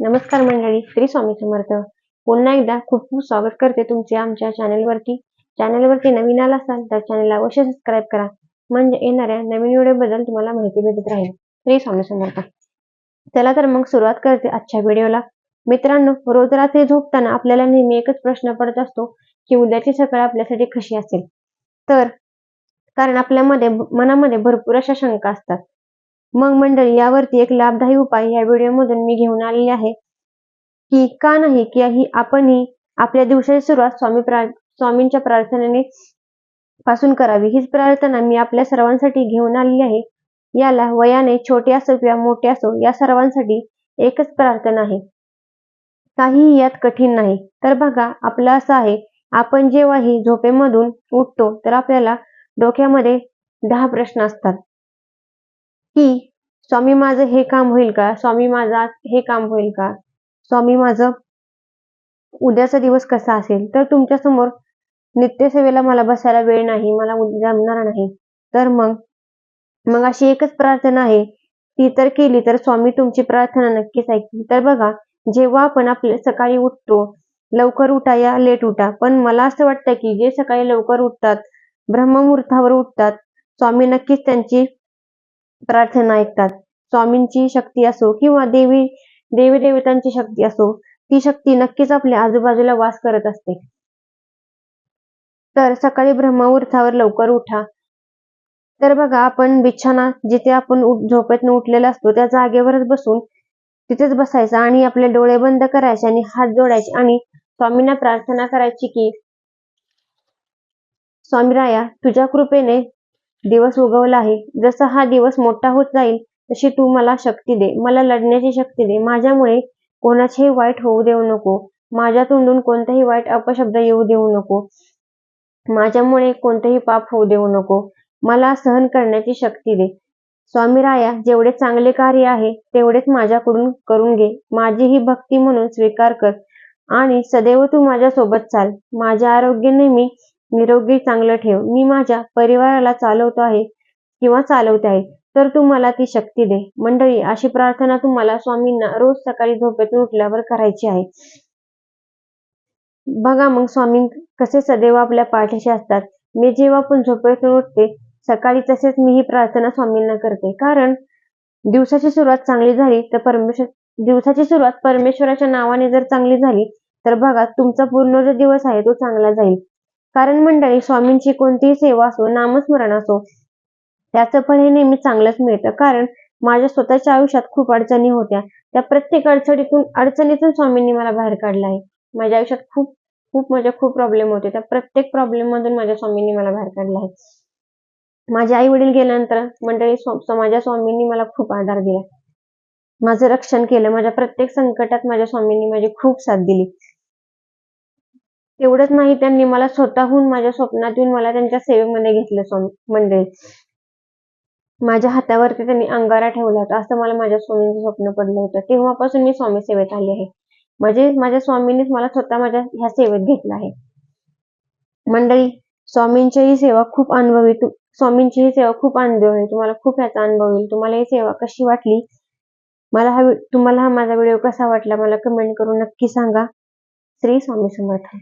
नमस्कार मंडळी श्री स्वामी समर्थ. पुन्हा एकदा खूप खूप स्वागत करते तुमचे आमच्या चॅनेलवरती चॅनेलवरती नवीन आला असाल तर चॅनेलला अवश्य सबस्क्राईब करा. म्हणजे येणाऱ्या नवीन व्हिडिओबद्दल तुम्हाला माहिती भेटत राहील. श्री स्वामी समर्थ. चला तर मग सुरुवात करते आजच्या व्हिडिओला मित्रांनो रोज रात्री झोपताना आपल्याला नेहमी एकच प्रश्न पडत असतो की उद्याची सकाळ आपल्यासाठी कशी असेल? तर कारण आपल्यामध्ये मनामध्ये भरपूर अशा शंका असतात. मग मंडळी यावरती एक लाभदायी उपाय या व्हिडिओमधून मी घेऊन आलेले आहे. की का नाही की ही आपणही आपल्या दिवसाची सुरुवात स्वामी प्रा स्वामींच्या प्रार्थनेने पासून करावी. हीच प्रार्थना मी आपल्या सर्वांसाठी घेऊन आलेली आहे. याला वयाने छोटे असो किंवा मोठे असो या सर्वांसाठी एकच प्रार्थना आहे. काहीही यात कठीण नाही. तर बघा आपलं असं आहे आपण जेव्हाही झोपेमधून उठतो तर आपल्याला डोक्यामध्ये दहा प्रश्न असतात. की स्वामी माझं हे काम होईल का? स्वामी माझा हे काम होईल का? स्वामी माझं उद्याचा दिवस कसा असेल? तर तुमच्यासमोर नित्यसेवेला मला बसायला वेळ नाही मला जमणार नाही. तर मग मग अशी एकच प्रार्थना आहे. ती तर केली तर स्वामी तुमची प्रार्थना नक्कीच ऐकली तर बघा जेव्हा आपण आपल्या सकाळी उठतो लवकर उठा या लेट उठा. पण मला असं वाटतं की जे सकाळी लवकर उठतात ब्रह्ममुहूर्तावर उठतात स्वामी नक्कीच त्यांची प्रार्थना ऐकतात. स्वामींची शक्ती असो किंवा देवी देवी देवतांची शक्ती असो ती शक्ती नक्कीच आपल्या आजूबाजूला वास करत असते. तर सकाळी ब्रह्ममुहूर्तावर लवकर उठा. तर बघा आपण बिछाना जिथे आपण झोपेतनं उठलेला असतो त्या जागेवरच बसून तिथेच बसायचं आणि आपले डोळे बंद करायचे आणि हात जोडायचे आणि स्वामींना प्रार्थना करायची की स्वामीराया तुझ्या कृपेने दिवस उगवला आहे. जसा हा दिवस मोठा होत जाईल तशी तू मला शक्ती दे. मला लढण्याची शक्ती दे. माझ्यामुळे कोणाचेही वाईट होऊ देऊ नको. माझ्या तोंडून कोणताही वाईट अपशब्द येऊ देऊ नको. माझ्यामुळे कोणतेही पाप होऊ देऊ नको. मला सहन करण्याची शक्ती दे. स्वामी राया जेवढे चांगले कार्य आहे तेवढेच माझ्याकडून करून घे. माझी ही भक्ती म्हणून स्वीकार कर. आणि सदैव तू माझ्या सोबत चाल. माझे आरोग्य नेहमी निरोगी चांगलं ठेव. मी माझ्या परिवाराला चालवतो आहे किंवा चालवते आहे तर तू मला ती शक्ती दे. मंडळी अशी प्रार्थना तुम्हाला स्वामींना रोज सकाळी झोपेतून उठल्यावर करायची आहे. बघा मग स्वामी कसे सदैव आपल्या पाठीशी असतात. मी जेव्हा पण झोपेतून उठते सकाळी तसेच मी ही प्रार्थना स्वामींना करते. कारण दिवसाची सुरुवात चांगली झाली तर परमेश्वर दिवसाची सुरुवात परमेश्वराच्या नावाने जर चांगली झाली तर बघा तुमचा पूर्ण जो दिवस आहे तो चांगला जाईल. कारण मंडळी स्वामींची कोणतीही सेवा असो नामस्मरण असो त्याचं फळ हे नेहमी चांगलंच मिळतं. कारण माझ्या स्वतःच्या आयुष्यात खूप अडचणी होत्या. त्या प्रत्येक अडचणीतून अडचणीतून स्वामींनी मला बाहेर काढलं आहे. माझ्या आयुष्यात खूप खूप माझ्या खूप प्रॉब्लेम होते. त्या प्रत्येक प्रॉब्लेम मधून माझ्या स्वामींनी मला बाहेर काढलं आहे. माझे आई वडील गेल्यानंतर मंडळी माझ्या स्वामींनी मला खूप आधार दिला. माझं रक्षण केलं. माझ्या प्रत्येक संकटात माझ्या स्वामींनी माझी खूप साथ दिली. एवढंच नाही त्यांनी मला स्वतःहून माझ्या स्वप्नातून मला त्यांच्या सेवेमध्ये घेतलं स्वामी मंडळी. माझ्या हातावरती त्यांनी अंगारा ठेवला होता असं मला माझ्या स्वामींचं स्वप्न पडलं होतं. तेव्हापासून मी स्वामी सेवेत आले आहे. म्हणजे माझ्या स्वामींनीच मला स्वतः माझ्या ह्या सेवेत घेतलं आहे. मंडळी स्वामींची ही सेवा खूप अनुभवी स्वामींची ही सेवा खूप अनुभव आहे तुम्हाला खूप ह्याचा अनुभव येईल. तुम्हाला ही सेवा कशी वाटली? मला हा तुम्हाला हा माझा व्हिडिओ कसा वाटला? मला कमेंट करून नक्की सांगा. श्री स्वामी समर्थ.